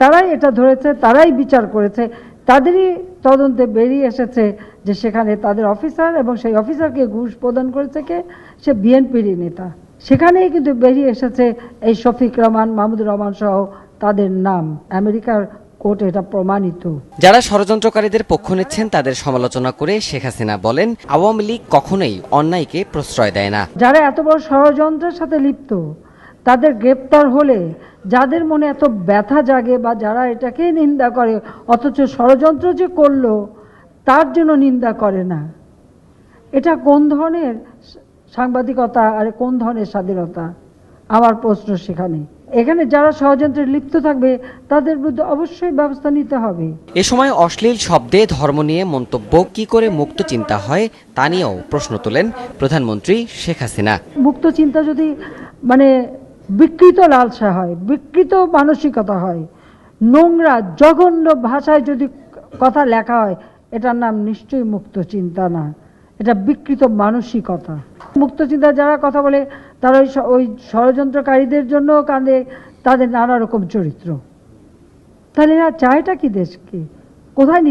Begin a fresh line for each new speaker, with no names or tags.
তারাই এটা ধরেছে তারাই বিচার করেছে। তাদেরই তদন্তে বেরিয়ে এসেছে যে সেখানে তাদের অফিসার এবং সেই অফিসারকে ঘুষ প্রদান করেছে কে? সে বিএনপিরই নেতা। সেখানেই কিন্তু বেরিয়ে এসেছে এই শফিক রহমান মাহমুদুর রহমান সহ তাদের নাম। আমেরিকার কোর্টে এটা প্রমাণিত।
যারা ষড়যন্ত্রকারীদের পক্ষ নিচ্ছেন তাদের সমালোচনা করে শেখ হাসিনা বলেন আওয়ামী লীগ কখনোই অন্যায়কে প্রশ্রয় দেয় না।
যারা এত বড় ষড়যন্ত্রের সাথে লিপ্ত তাদের গ্রেপ্তার হলে যাদের মনে এত ব্যথা জাগে বা যারা এটাকে নিন্দা করে অথচ ষড়যন্ত্র যে করল তার জন্য নিন্দা করে না। এটা কোন ধরনের সাংবাদিকতা আর কোন ধরনের স্বাধীনতা? আমার প্রশ্ন সেখানে। এখানে যারা ষড়যন্ত্রে লিপ্ত থাকবে তাদের বিরুদ্ধে অবশ্যই ব্যবস্থা নিতে হবে।
এ সময় অশ্লীল শব্দে ধর্ম নিয়ে মন্তব্য কি করে মুক্ত চিন্তা হয় তা নিয়েও প্রশ্ন তোলেন প্রধানমন্ত্রী শেখ হাসিনা।
মুক্ত চিন্তা যদি মানে বিকৃত লালসা হয়, বিকৃত মানসিকতা হয়। নোংরা, জঘন্য ভাষায় যদি কথা লেখা হয়, এটার নাম নিশ্চয়ই মুক্ত চিন্তা না। এটা বিকৃত মানসিকতা। মুক্ত চিন্তা যারা কথা বলে, তারা ওই ওই ষড়যন্ত্রকারীদের জন্য কাঁদে, তাদের নানা রকম চরিত্র। তাহলে এরা চায়টা কি দেশকে? কোথায়